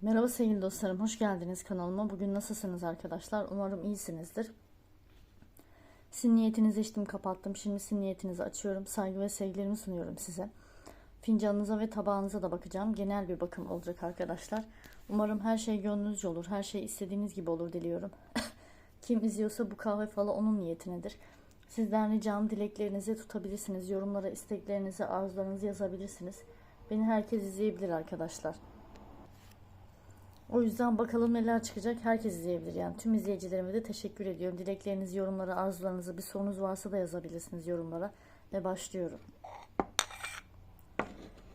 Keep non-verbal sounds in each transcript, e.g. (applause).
Merhaba sevgili dostlarım, hoş geldiniz kanalıma. Bugün nasılsınız arkadaşlar? Umarım iyisinizdir. Sizin niyetinizi içtim, kapattım. Şimdi sizin niyetinizi açıyorum. Saygı ve sevgilerimi sunuyorum size. Fincanınıza ve tabağınıza da bakacağım. Genel bir bakım olacak arkadaşlar. Umarım her şey gönlünüzce olur. Her şey istediğiniz gibi olur diliyorum. (laughs) Kim izliyorsa bu kahve falı onun niyetinedir. Sizden ricam dileklerinizi tutabilirsiniz. Yorumlara isteklerinizi, arzularınızı yazabilirsiniz. Beni herkes izleyebilir arkadaşlar. O yüzden bakalım neler çıkacak. Herkes izleyebilir yani. Tüm izleyicilerime de teşekkür ediyorum. Dileklerinizi, yorumlara, arzularınızı, bir sorunuz varsa da yazabilirsiniz yorumlara. Ve başlıyorum.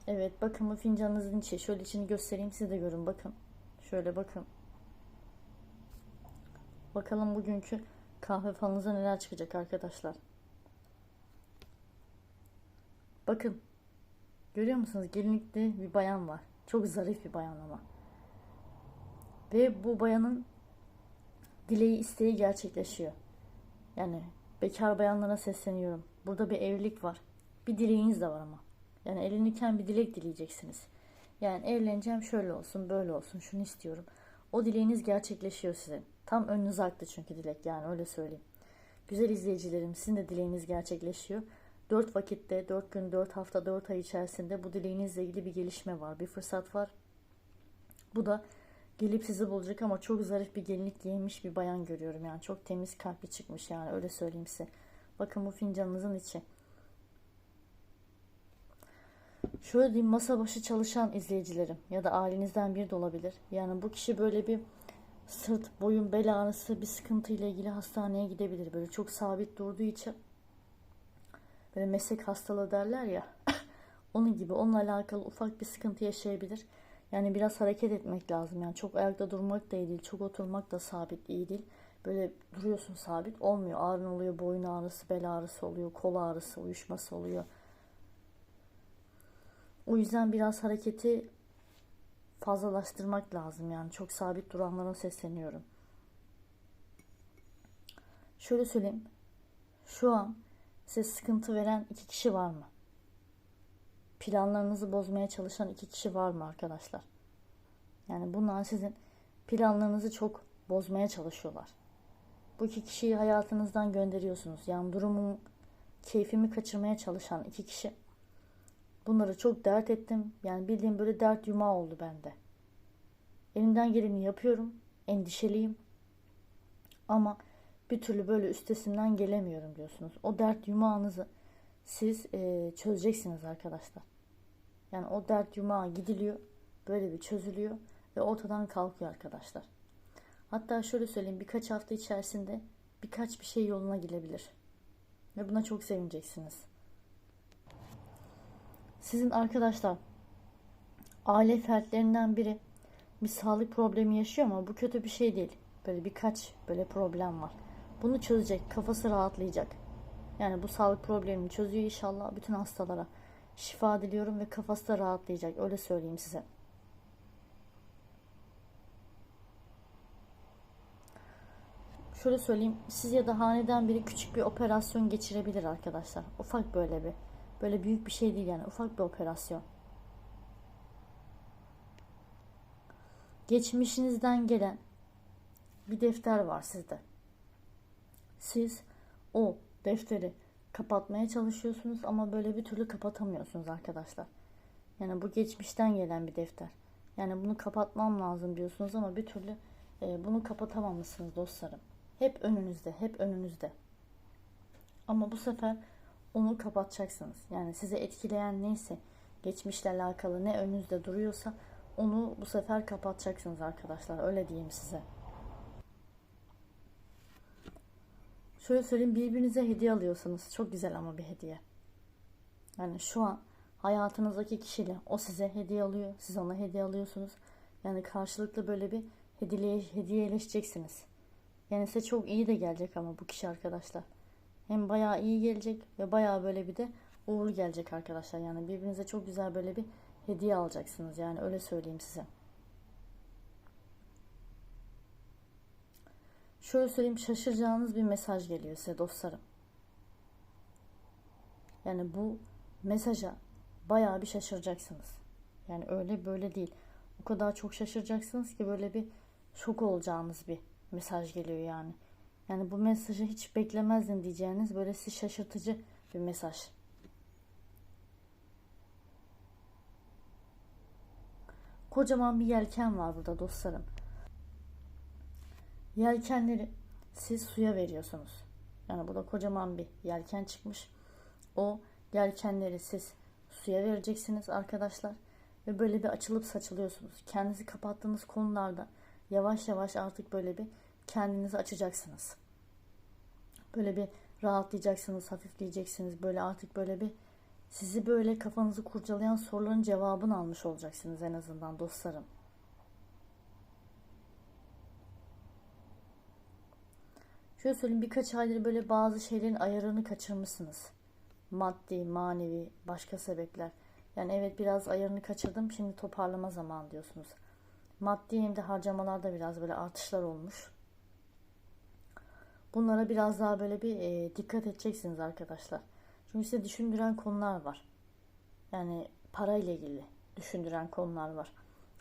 Evet bakın bu fincanınızın içi. Şöyle içini göstereyim siz de görün bakın. Şöyle bakın. Bakalım bugünkü kahve falınıza neler çıkacak arkadaşlar. Bakın. Görüyor musunuz? Gelinlikli bir bayan var. Çok zarif bir bayan ama. Ve bu bayanın dileği isteği gerçekleşiyor. Yani bekar bayanlara sesleniyorum. Burada bir evlilik var. Bir dileğiniz de var ama. Yani evlenirken bir dilek dileyeceksiniz. Yani evleneceğim şöyle olsun böyle olsun şunu istiyorum. O dileğiniz gerçekleşiyor sizin. Tam önünüz aktı çünkü dilek yani öyle söyleyeyim. Güzel izleyicilerim sizin de dileğiniz gerçekleşiyor. Dört vakitte, dört gün, dört hafta, dört ay içerisinde bu dileğinizle ilgili bir gelişme var. Bir fırsat var. Bu da gelip sizi bulacak ama çok zarif bir gelinlik giymiş bir bayan görüyorum. Yani çok temiz kalpli çıkmış yani öyle söyleyeyim size. Bakın bu fincanınızın içi. Şöyle diyeyim masa başı çalışan izleyicilerim ya da ailenizden biri de olabilir. Yani bu kişi böyle bir sırt, boyun, bel ağrısı bir sıkıntı ile ilgili hastaneye gidebilir. Böyle çok sabit durduğu için böyle meslek hastalığı derler ya. (laughs) onun gibi onunla alakalı ufak bir sıkıntı yaşayabilir. Yani biraz hareket etmek lazım. Yani çok ayakta durmak da iyi değil. Çok oturmak da sabit iyi değil. Böyle duruyorsun sabit olmuyor. Ağrın oluyor, boyun ağrısı, bel ağrısı oluyor, kol ağrısı, uyuşması oluyor. O yüzden biraz hareketi fazlalaştırmak lazım. Yani çok sabit duranlara sesleniyorum. Şöyle söyleyeyim. Şu an size sıkıntı veren iki kişi var mı? Planlarınızı bozmaya çalışan iki kişi var mı arkadaşlar? Yani bunlar sizin planlarınızı çok bozmaya çalışıyorlar. Bu iki kişiyi hayatınızdan gönderiyorsunuz. Yani durumun keyfimi kaçırmaya çalışan iki kişi. Bunları çok dert ettim. Yani bildiğim böyle dert yumağı oldu bende. Elimden geleni yapıyorum. Endişeliyim. Ama bir türlü böyle üstesinden gelemiyorum diyorsunuz. O dert yumağınızı siz e, çözeceksiniz arkadaşlar. Yani o dert yumağı gidiliyor. Böyle bir çözülüyor ve ortadan kalkıyor arkadaşlar. Hatta şöyle söyleyeyim birkaç hafta içerisinde birkaç bir şey yoluna girebilir. Ve buna çok sevineceksiniz. Sizin arkadaşlar aile fertlerinden biri bir sağlık problemi yaşıyor ama bu kötü bir şey değil. Böyle birkaç böyle problem var. Bunu çözecek, kafası rahatlayacak. Yani bu sağlık problemini çözüyor inşallah bütün hastalara şifa diliyorum ve kafası da rahatlayacak. Öyle söyleyeyim size. Şöyle söyleyeyim. Siz ya da haneden biri küçük bir operasyon geçirebilir arkadaşlar. Ufak böyle bir. Böyle büyük bir şey değil yani. Ufak bir operasyon. Geçmişinizden gelen bir defter var sizde. Siz o defteri kapatmaya çalışıyorsunuz ama böyle bir türlü kapatamıyorsunuz arkadaşlar. Yani bu geçmişten gelen bir defter. Yani bunu kapatmam lazım diyorsunuz ama bir türlü e, bunu kapatamamışsınız dostlarım. Hep önünüzde, hep önünüzde. Ama bu sefer onu kapatacaksınız. Yani size etkileyen neyse, geçmişle alakalı ne önünüzde duruyorsa onu bu sefer kapatacaksınız arkadaşlar. Öyle diyeyim size. Şöyle söyleyeyim birbirinize hediye alıyorsunuz. Çok güzel ama bir hediye. Yani şu an hayatınızdaki kişiyle o size hediye alıyor. Siz ona hediye alıyorsunuz. Yani karşılıklı böyle bir hediye, hediyeleşeceksiniz. Yani size çok iyi de gelecek ama bu kişi arkadaşlar. Hem bayağı iyi gelecek ve bayağı böyle bir de uğur gelecek arkadaşlar. Yani birbirinize çok güzel böyle bir hediye alacaksınız. Yani öyle söyleyeyim size. Şöyle söyleyeyim şaşıracağınız bir mesaj geliyor size dostlarım. Yani bu mesaja bayağı bir şaşıracaksınız. Yani öyle böyle değil. O kadar çok şaşıracaksınız ki böyle bir şok olacağınız bir mesaj geliyor yani. Yani bu mesajı hiç beklemezdim diyeceğiniz böyle sizi şaşırtıcı bir mesaj. Kocaman bir yelken var burada dostlarım. Yelkenleri siz suya veriyorsunuz. Yani burada kocaman bir yelken çıkmış. O yelkenleri siz suya vereceksiniz arkadaşlar. Ve böyle bir açılıp saçılıyorsunuz. Kendinizi kapattığınız konularda yavaş yavaş artık böyle bir kendinizi açacaksınız. Böyle bir rahatlayacaksınız, hafifleyeceksiniz. Böyle artık böyle bir sizi böyle kafanızı kurcalayan soruların cevabını almış olacaksınız en azından dostlarım. Şöyle söyleyeyim birkaç aydır böyle bazı şeylerin ayarını kaçırmışsınız. Maddi, manevi, başka sebepler. Yani evet biraz ayarını kaçırdım şimdi toparlama zamanı diyorsunuz. Maddi hem de harcamalarda biraz böyle artışlar olmuş. Bunlara biraz daha böyle bir e, dikkat edeceksiniz arkadaşlar. Çünkü size düşündüren konular var. Yani parayla ilgili düşündüren konular var.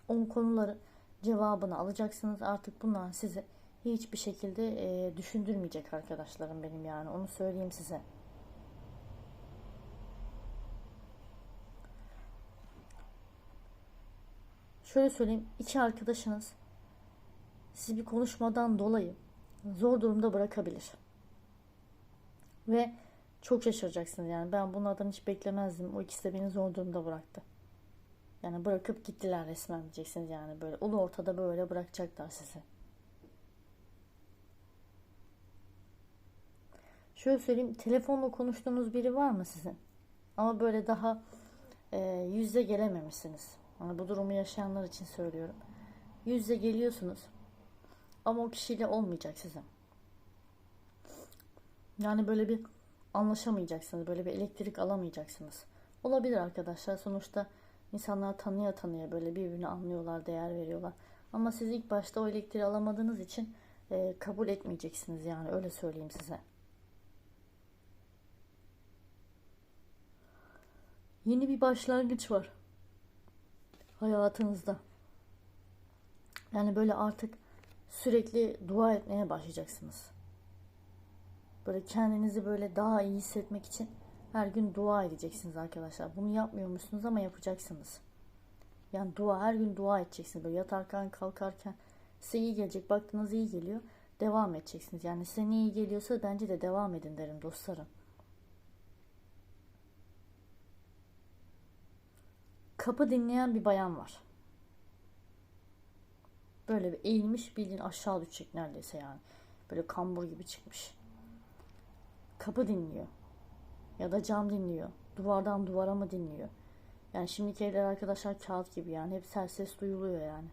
O konuları cevabını alacaksınız. Artık bunlar sizi hiçbir şekilde e, düşündürmeyecek arkadaşlarım benim yani. Onu söyleyeyim size. Şöyle söyleyeyim. iki arkadaşınız sizi bir konuşmadan dolayı zor durumda bırakabilir. Ve çok şaşıracaksınız yani. Ben bunlardan hiç beklemezdim. O ikisi de beni zor durumda bıraktı. Yani bırakıp gittiler resmen diyeceksiniz yani böyle. Ulu ortada böyle bırakacaklar sizi. Şöyle söyleyeyim. Telefonla konuştuğunuz biri var mı sizin? Ama böyle daha e, yüzde gelememişsiniz. Yani bu durumu yaşayanlar için söylüyorum. Yüzde geliyorsunuz. Ama o kişiyle olmayacak sizin. Yani böyle bir anlaşamayacaksınız. Böyle bir elektrik alamayacaksınız. Olabilir arkadaşlar. Sonuçta insanlar tanıya tanıya böyle birbirini anlıyorlar, değer veriyorlar. Ama siz ilk başta o elektriği alamadığınız için e, kabul etmeyeceksiniz yani öyle söyleyeyim size. Yeni bir başlangıç var hayatınızda. Yani böyle artık sürekli dua etmeye başlayacaksınız. Böyle kendinizi böyle daha iyi hissetmek için her gün dua edeceksiniz arkadaşlar. Bunu yapmıyormuşsunuz ama yapacaksınız. Yani dua her gün dua edeceksiniz. Böyle yatarken kalkarken size iyi gelecek. Baktığınız iyi geliyor. Devam edeceksiniz. Yani size ne iyi geliyorsa bence de devam edin derim dostlarım. Kapı dinleyen bir bayan var. Böyle bir eğilmiş bildiğin aşağı düşecek neredeyse yani. Böyle kambur gibi çıkmış. Kapı dinliyor. Ya da cam dinliyor. Duvardan duvara mı dinliyor? Yani şimdiki evler arkadaşlar kağıt gibi yani. Hep ses ses duyuluyor yani.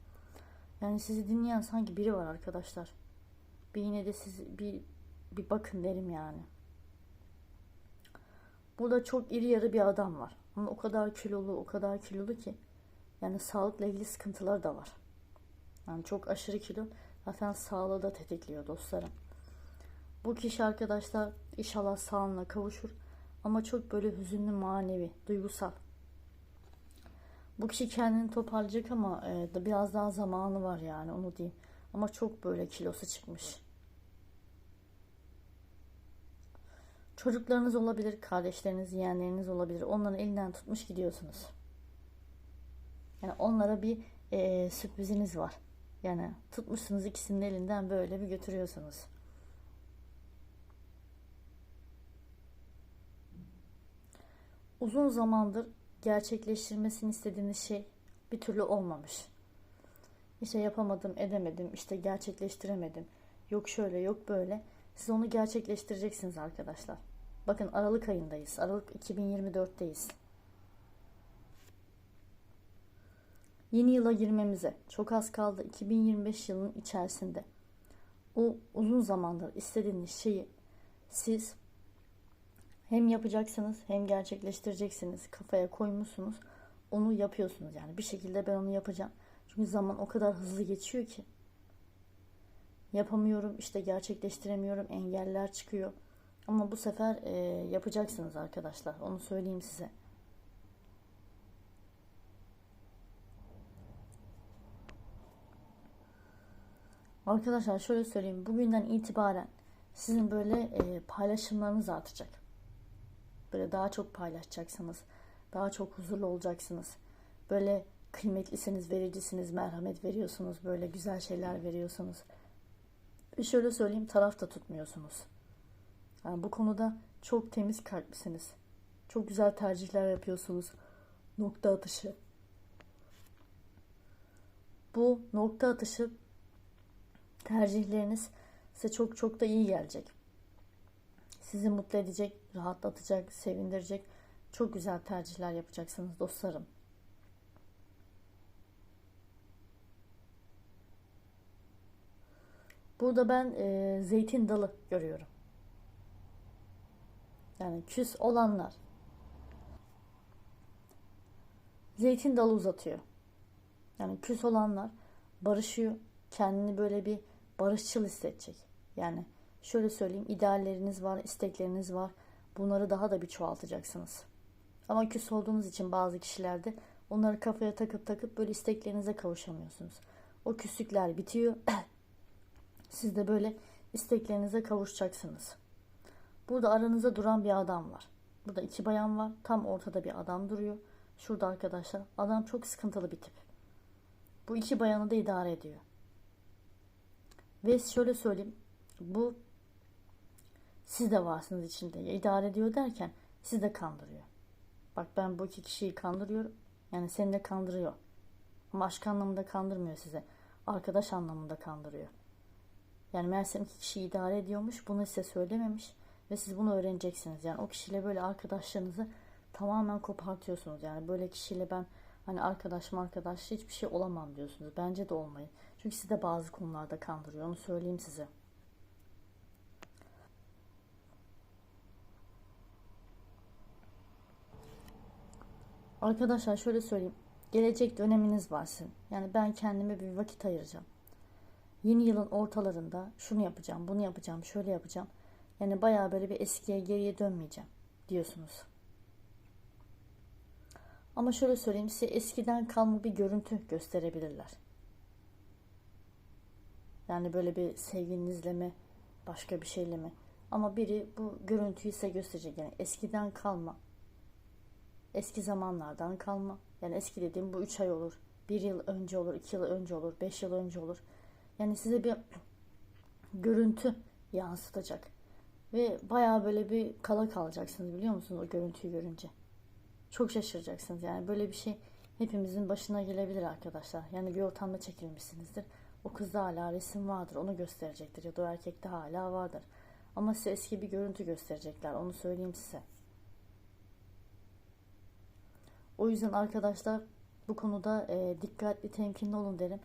Yani sizi dinleyen sanki biri var arkadaşlar. Bir yine de siz bir bir bakın derim yani. Burada çok iri yarı bir adam var. Ama o kadar kilolu, o kadar kilolu ki yani sağlıkla ilgili sıkıntılar da var. Yani çok aşırı kilo zaten sağlığı da tetikliyor dostlarım. Bu kişi arkadaşlar inşallah sağlığına kavuşur. Ama çok böyle hüzünlü, manevi, duygusal. Bu kişi kendini toparlayacak ama e, biraz daha zamanı var yani onu diyeyim. Ama çok böyle kilosu çıkmış. Çocuklarınız olabilir, kardeşleriniz, yeğenleriniz olabilir. Onların elinden tutmuş gidiyorsunuz. Yani onlara bir e, sürpriziniz var. Yani tutmuşsunuz ikisinin elinden böyle bir götürüyorsunuz. Uzun zamandır gerçekleştirmesini istediğiniz şey bir türlü olmamış. İşte yapamadım, edemedim, işte gerçekleştiremedim. Yok şöyle, yok böyle. Siz onu gerçekleştireceksiniz arkadaşlar. Bakın Aralık ayındayız. Aralık 2024'teyiz. Yeni yıla girmemize çok az kaldı. 2025 yılının içerisinde. O uzun zamandır istediğiniz şeyi siz hem yapacaksınız hem gerçekleştireceksiniz. Kafaya koymuşsunuz. Onu yapıyorsunuz yani. Bir şekilde ben onu yapacağım. Çünkü zaman o kadar hızlı geçiyor ki. Yapamıyorum, işte gerçekleştiremiyorum, engeller çıkıyor. Ama bu sefer e, yapacaksınız arkadaşlar. Onu söyleyeyim size. Arkadaşlar şöyle söyleyeyim. Bugünden itibaren sizin böyle e, paylaşımlarınız artacak. Böyle daha çok paylaşacaksınız. Daha çok huzurlu olacaksınız. Böyle kıymetlisiniz, vericisiniz, merhamet veriyorsunuz. Böyle güzel şeyler veriyorsunuz. Ve şöyle söyleyeyim taraf da tutmuyorsunuz. Yani bu konuda çok temiz kalplisiniz. Çok güzel tercihler yapıyorsunuz. Nokta atışı. Bu nokta atışı tercihleriniz size çok çok da iyi gelecek. Sizi mutlu edecek, rahatlatacak, sevindirecek çok güzel tercihler yapacaksınız dostlarım. Burada ben e, zeytin dalı görüyorum. Yani küs olanlar zeytin dalı uzatıyor. Yani küs olanlar barışıyor. Kendini böyle bir barışçıl hissedecek. Yani şöyle söyleyeyim idealleriniz var, istekleriniz var. Bunları daha da bir çoğaltacaksınız. Ama küs olduğunuz için bazı kişilerde onları kafaya takıp takıp böyle isteklerinize kavuşamıyorsunuz. O küslükler bitiyor. (clears throat) Siz de böyle isteklerinize kavuşacaksınız. Burada aranızda duran bir adam var. Burada iki bayan var. Tam ortada bir adam duruyor. Şurada arkadaşlar. Adam çok sıkıntılı bir tip. Bu iki bayanı da idare ediyor. Ve şöyle söyleyeyim. Bu siz de varsınız içinde. Ya, idare ediyor derken siz de kandırıyor. Bak ben bu iki kişiyi kandırıyorum. Yani seni de kandırıyor. Ama aşk anlamında kandırmıyor size. Arkadaş anlamında kandırıyor. Yani Mersem iki kişiyi idare ediyormuş. Bunu size söylememiş. Ve siz bunu öğreneceksiniz. Yani o kişiyle böyle arkadaşlarınızı tamamen kopartıyorsunuz. Yani böyle kişiyle ben hani arkadaş mı arkadaş hiçbir şey olamam diyorsunuz. Bence de olmayın. Çünkü sizi de bazı konularda kandırıyor. Onu söyleyeyim size. Arkadaşlar şöyle söyleyeyim. Gelecek döneminiz var sizin. Yani ben kendime bir vakit ayıracağım. Yeni yılın ortalarında şunu yapacağım, bunu yapacağım, şöyle yapacağım. Yani bayağı böyle bir eskiye geriye dönmeyeceğim diyorsunuz. Ama şöyle söyleyeyim size eskiden kalma bir görüntü gösterebilirler. Yani böyle bir sevgilinizle mi, başka bir şeyle mi? Ama biri bu görüntüyü size gösterecek. Yani eskiden kalma. Eski zamanlardan kalma. Yani eski dediğim bu 3 ay olur. 1 yıl önce olur, 2 yıl önce olur, 5 yıl önce olur. Yani size bir görüntü yansıtacak. Ve bayağı böyle bir kala kalacaksınız biliyor musunuz o görüntüyü görünce. Çok şaşıracaksınız yani böyle bir şey hepimizin başına gelebilir arkadaşlar. Yani bir ortamda çekilmişsinizdir. O kızda hala resim vardır onu gösterecektir ya da o erkekte hala vardır. Ama size eski bir görüntü gösterecekler onu söyleyeyim size. O yüzden arkadaşlar bu konuda e, dikkatli temkinli olun derim.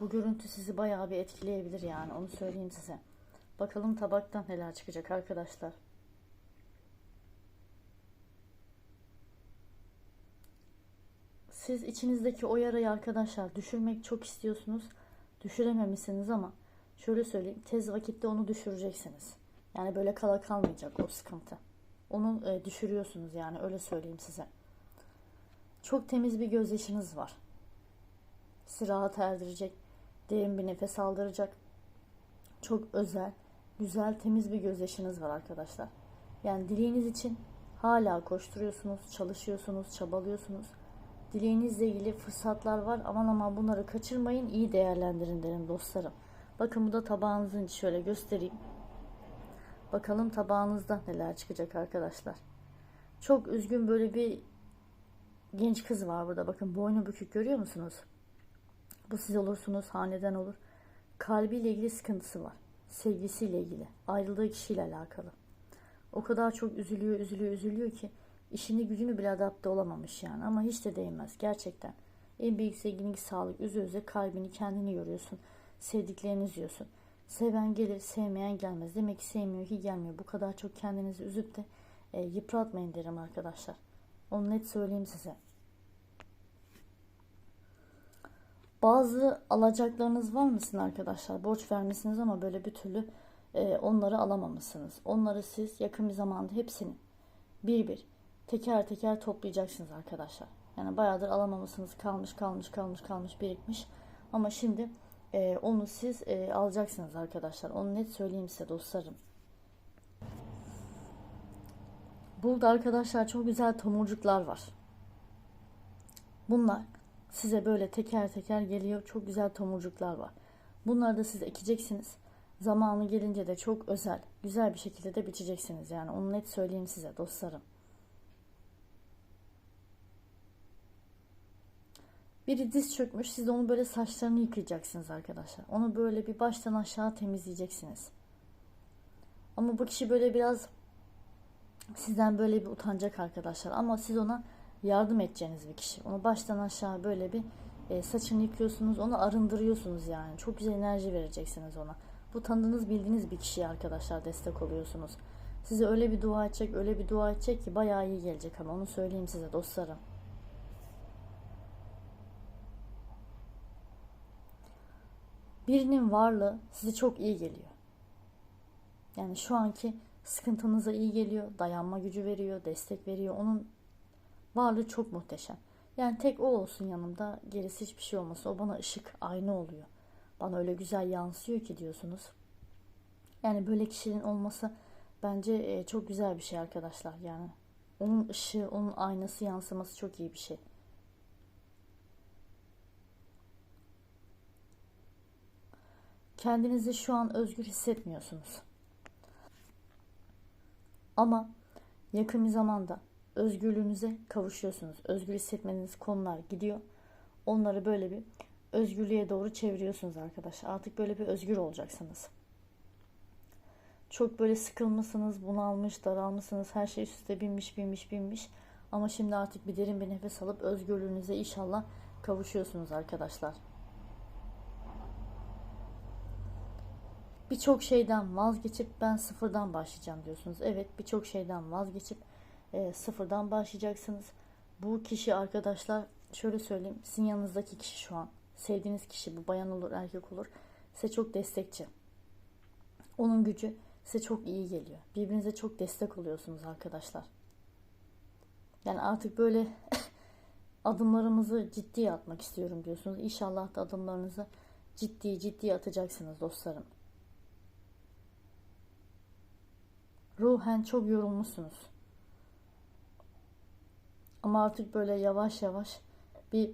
Bu görüntü sizi bayağı bir etkileyebilir yani onu söyleyeyim size. Bakalım tabaktan neler çıkacak arkadaşlar. Siz içinizdeki o yarayı arkadaşlar düşürmek çok istiyorsunuz. Düşürememişsiniz ama şöyle söyleyeyim tez vakitte onu düşüreceksiniz. Yani böyle kala kalmayacak o sıkıntı. Onu e, düşürüyorsunuz yani öyle söyleyeyim size. Çok temiz bir gözyaşınız var. Sizi rahat erdirecek, derin bir nefes aldıracak. Çok özel, güzel, temiz bir gözyaşınız var arkadaşlar. Yani dileğiniz için hala koşturuyorsunuz, çalışıyorsunuz, çabalıyorsunuz. Dileğinizle ilgili fırsatlar var. Aman aman bunları kaçırmayın, iyi değerlendirin derim dostlarım. Bakın bu da tabağınızın şöyle göstereyim. Bakalım tabağınızda neler çıkacak arkadaşlar. Çok üzgün böyle bir genç kız var burada. Bakın boynu bükük görüyor musunuz? Bu siz olursunuz, haneden olur. Kalbiyle ilgili sıkıntısı var. Sevgisiyle ilgili. Ayrıldığı kişiyle alakalı. O kadar çok üzülüyor, üzülüyor, üzülüyor ki işini gücünü bile adapte olamamış yani. Ama hiç de değmez gerçekten. En büyük zenginlik sağlık. Üze üze kalbini kendini yoruyorsun. Sevdiklerini üzüyorsun. Seven gelir, sevmeyen gelmez. Demek ki sevmiyor ki gelmiyor. Bu kadar çok kendinizi üzüp de e, yıpratmayın derim arkadaşlar. Onu net söyleyeyim size. Bazı alacaklarınız var mısın arkadaşlar? Borç vermişsiniz ama böyle bir türlü e, onları alamamışsınız. Onları siz yakın bir zamanda hepsini bir bir teker teker toplayacaksınız arkadaşlar. Yani bayağıdır alamamışsınız. Kalmış kalmış kalmış kalmış birikmiş. Ama şimdi e, onu siz e, alacaksınız arkadaşlar. Onu net söyleyeyim size dostlarım. Burada arkadaşlar çok güzel tomurcuklar var. Bunlar size böyle teker teker geliyor. Çok güzel tomurcuklar var. Bunları da siz ekeceksiniz. Zamanı gelince de çok özel, güzel bir şekilde de biçeceksiniz. Yani onu net söyleyeyim size dostlarım. Biri diz çökmüş. Siz de onu böyle saçlarını yıkayacaksınız arkadaşlar. Onu böyle bir baştan aşağı temizleyeceksiniz. Ama bu kişi böyle biraz sizden böyle bir utanacak arkadaşlar. Ama siz ona yardım edeceğiniz bir kişi. Onu baştan aşağı böyle bir e, saçını yıkıyorsunuz. Onu arındırıyorsunuz yani. Çok güzel enerji vereceksiniz ona. Bu tanıdığınız bildiğiniz bir kişiye arkadaşlar destek oluyorsunuz. Size öyle bir dua edecek, öyle bir dua edecek ki bayağı iyi gelecek ama onu söyleyeyim size dostlarım. Birinin varlığı size çok iyi geliyor. Yani şu anki sıkıntınıza iyi geliyor, dayanma gücü veriyor, destek veriyor. Onun varlığı çok muhteşem. Yani tek o olsun yanımda, gerisi hiçbir şey olmasın. O bana ışık, ayna oluyor. Bana öyle güzel yansıyor ki diyorsunuz. Yani böyle kişinin olması bence e, çok güzel bir şey arkadaşlar. Yani onun ışığı, onun aynası yansıması çok iyi bir şey. Kendinizi şu an özgür hissetmiyorsunuz. Ama yakın bir zamanda özgürlüğünüze kavuşuyorsunuz. Özgür hissetmediğiniz konular gidiyor. Onları böyle bir özgürlüğe doğru çeviriyorsunuz arkadaşlar. Artık böyle bir özgür olacaksınız. Çok böyle sıkılmışsınız, bunalmış, daralmışsınız. Her şey üst üste binmiş, binmiş, binmiş. Ama şimdi artık bir derin bir nefes alıp özgürlüğünüze inşallah kavuşuyorsunuz arkadaşlar. Birçok şeyden vazgeçip ben sıfırdan başlayacağım diyorsunuz. Evet birçok şeyden vazgeçip e, sıfırdan başlayacaksınız. Bu kişi arkadaşlar şöyle söyleyeyim sizin yanınızdaki kişi şu an sevdiğiniz kişi bu bayan olur erkek olur size çok destekçi. Onun gücü size çok iyi geliyor. Birbirinize çok destek oluyorsunuz arkadaşlar. Yani artık böyle (laughs) adımlarımızı ciddiye atmak istiyorum diyorsunuz. İnşallah da adımlarınızı ciddi ciddi atacaksınız dostlarım. Ruhen çok yorulmuşsunuz. Ama artık böyle yavaş yavaş bir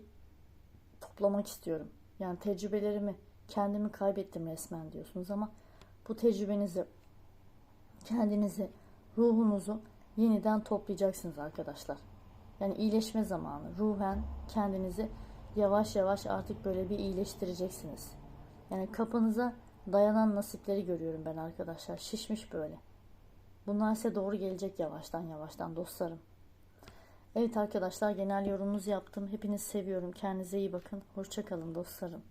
toplamak istiyorum. Yani tecrübelerimi, kendimi kaybettim resmen diyorsunuz ama bu tecrübenizi, kendinizi, ruhunuzu yeniden toplayacaksınız arkadaşlar. Yani iyileşme zamanı. Ruhen kendinizi yavaş yavaş artık böyle bir iyileştireceksiniz. Yani kapınıza dayanan nasipleri görüyorum ben arkadaşlar. Şişmiş böyle. Bunlar size doğru gelecek yavaştan yavaştan dostlarım. Evet arkadaşlar genel yorumunuzu yaptım. Hepinizi seviyorum. Kendinize iyi bakın. Hoşçakalın dostlarım.